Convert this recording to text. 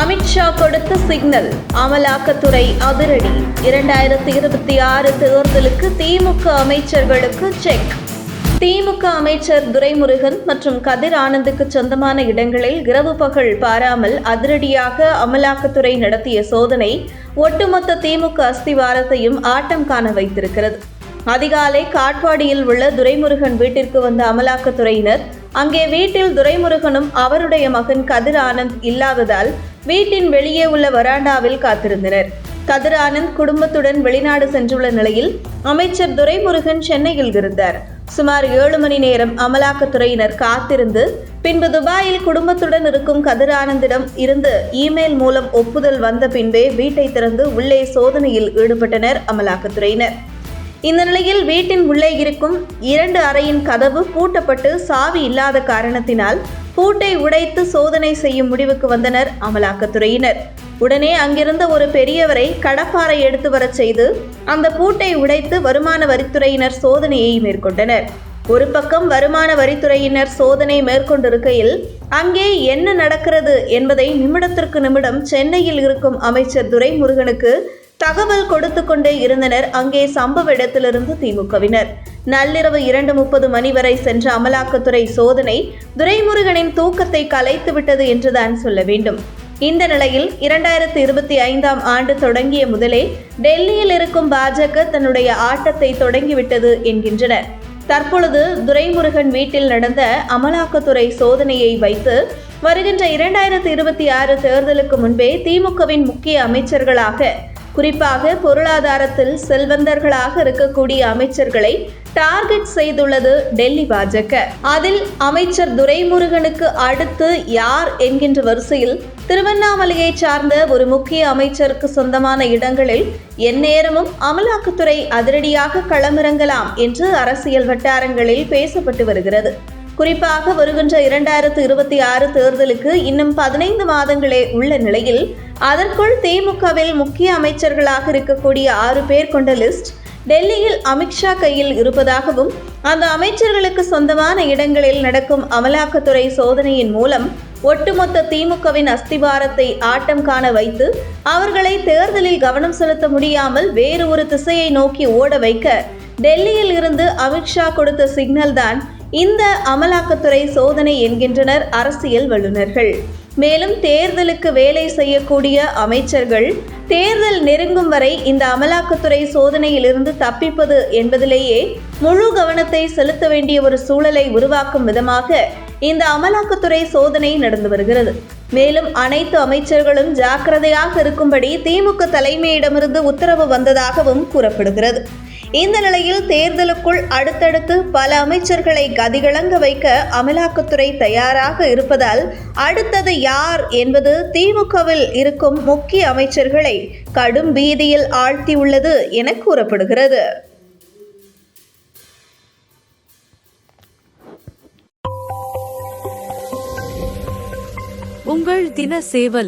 அமித்ஷா கொடுத்த சிக்னல். அமலாக்கத்துறை அதிரடி. இரண்டாயிரத்தி இருபத்தி ஆறு தேர்தலுக்கு திமுக அமைச்சர்களுக்கு செக். திமுக அமைச்சர் துரைமுருகன் மற்றும் கதிர் ஆனந்துக்கு சொந்தமான இடங்களில் இரவு பகல் பாராமல் அதிரடியாக அமலாக்கத்துறை நடத்திய சோதனை ஒட்டுமொத்த திமுக அஸ்திவாரத்தையும் ஆட்டம் காண வைத்திருக்கிறது. அதிகாலை காட்பாடியில் உள்ள துரைமுருகன் வீட்டிற்கு வந்த அமலாக்கத்துறையினர் அங்கே வீட்டில் துரைமுருகனும் அவருடைய மகன் கதிர் ஆனந்த் இல்லாததால் வீட்டின் வெளியே உள்ள வராண்டாவில் காத்திருந்தனர். கதிர் ஆனந்த் குடும்பத்துடன் வெளிநாடு சென்றுள்ள நிலையில் அமைச்சர் துரைமுருகன் சென்னையில் இருந்தார். சுமார் ஏழு மணி நேரம் அமலாக்கத்துறையினர் காத்திருந்து பின்பு துபாயில் குடும்பத்துடன் இருக்கும் கதிர் ஆனந்திடம் இருந்து இமெயில் மூலம் ஒப்புதல் வந்த பின்பே வீட்டை திறந்து உள்ளே சோதனையில் ஈடுபட்டனர் அமலாக்கத்துறையினர். இந்த நிலையில் வீட்டின் உள்ளே இருக்கும் இரண்டு அறையின் கதவு பூட்டப்பட்டு சாவி இல்லாத காரணத்தினால் பூட்டை உடைத்து சோதனை செய்யும் முடிவுக்கு வந்தனர் அமலாக்கத்துறையினர். உடனே அங்கிருந்த ஒரு பெரியவரை கடப்பாறை எடுத்து வரச் செய்து அந்த பூட்டை உடைத்து வருமான வரித்துறையினர் சோதனையை மேற்கொண்டனர். ஒரு பக்கம் வருமான வரித்துறையினர் சோதனை மேற்கொண்டிருக்கையில் அங்கே என்ன நடக்கிறது என்பதை நிமிடத்திற்கு நிமிடம் சென்னையில் இருக்கும் அமைச்சர் துரைமுருகனுக்கு தகவல் கொடுத்து கொண்டே இருந்தனர். அங்கே சம்பவ இடத்திலிருந்து திமுகவினர். நள்ளிரவு இரண்டு முப்பது மணி வரை சென்ற அமலாக்கத்துறை சோதனை துரைமுருகனின் தூக்கத்தை கலைத்து விட்டது என்றுதான் சொல்ல வேண்டும். இந்த நிலையில் இரண்டாயிரத்தி இருபத்தி ஐந்தாம் ஆண்டு தொடங்கிய முதலே டெல்லியில் இருக்கும் பாஜக தன்னுடைய ஆட்டத்தை தொடங்கிவிட்டது என்கின்றனர். தற்பொழுது துரைமுருகன் வீட்டில் நடந்த அமலாக்கத்துறை சோதனையை வைத்து வருகின்ற இரண்டாயிரத்தி இருபத்தி ஆறு தேர்தலுக்கு முன்பே திமுகவின் முக்கிய அமைச்சர்களாக குறிப்பாக பொருளாதாரத்தில் செல்வந்தர்களாக இருக்கக்கூடிய அமைச்சர்களை டார்கெட் செய்துள்ளது டெல்லி பாஜக. அதில் அமைச்சர் துரைமுருகனுக்கு அடுத்து யார் என்கின்ற வரிசையில் திருவண்ணாமலையை சார்ந்த ஒரு முக்கிய அமைச்சருக்கு சொந்தமான இடங்களில் எந்நேரமும் அமலாக்கத்துறை அதிரடியாக களமிறங்கலாம் என்று அரசியல் வட்டாரங்களில் பேசப்பட்டு வருகிறது. குறிப்பாக வருகின்ற இரண்டாயிரத்து இருபத்தி ஆறு தேர்தலுக்கு இன்னும் பதினைந்து மாதங்களே உள்ள நிலையில் அதற்குள் திமுகவில் முக்கிய அமைச்சர்களாக இருக்கக்கூடிய ஆறு பேர் கொண்ட லிஸ்ட் டெல்லியில் அமித்ஷா கையில் இருப்பதாகவும் அந்த அமைச்சர்களுக்கு சொந்தமான இடங்களில் நடக்கும் அமலாக்கத்துறை சோதனையின் மூலம் ஒட்டுமொத்த திமுகவின் அஸ்திவாரத்தை ஆட்டம் காண வைத்து அவர்களை தேர்தலில் கவனம் செலுத்த முடியாமல் வேறு ஒரு திசையை நோக்கி ஓட வைக்க டெல்லியில் இருந்து அமித்ஷா கொடுத்த சிக்னல் தான் இந்த அமலாக்கத்துறை சோதனை என்கின்றனர் அரசியல் வல்லுநர்கள். மேலும் தேர்தலுக்கு வேலை செய்யக்கூடிய அமைச்சர்கள் தேர்தல் நெருங்கும் வரை இந்த அமலாக்கத்துறை சோதனையிலிருந்து தப்பிப்பது என்பதிலேயே முழு கவனத்தை செலுத்த வேண்டிய ஒரு சூழலை உருவாக்கும் விதமாக இந்த அமலாக்கத்துறை சோதனை நடந்து வருகிறது. மேலும் அனைத்து அமைச்சர்களும் ஜாக்கிரதையாக இருக்கும்படி திமுக தலைமையிடமிருந்து உத்தரவு வந்ததாகவும் கூறப்படுகிறது. இந்த நிலையில் தேர்தலுக்குள் அடுத்தடுத்து பல அமைச்சர்களை கதிகலங்க வைக்க அமலாக்கத்துறை தயாராக இருப்பதால் அடுத்தது யார் என்பது திமுகவில் இருக்கும் முக்கிய அமைச்சர்களை கடும் பீதியில் ஆழ்த்தியுள்ளது என கூறப்படுகிறது. உங்கள் தின சேவல்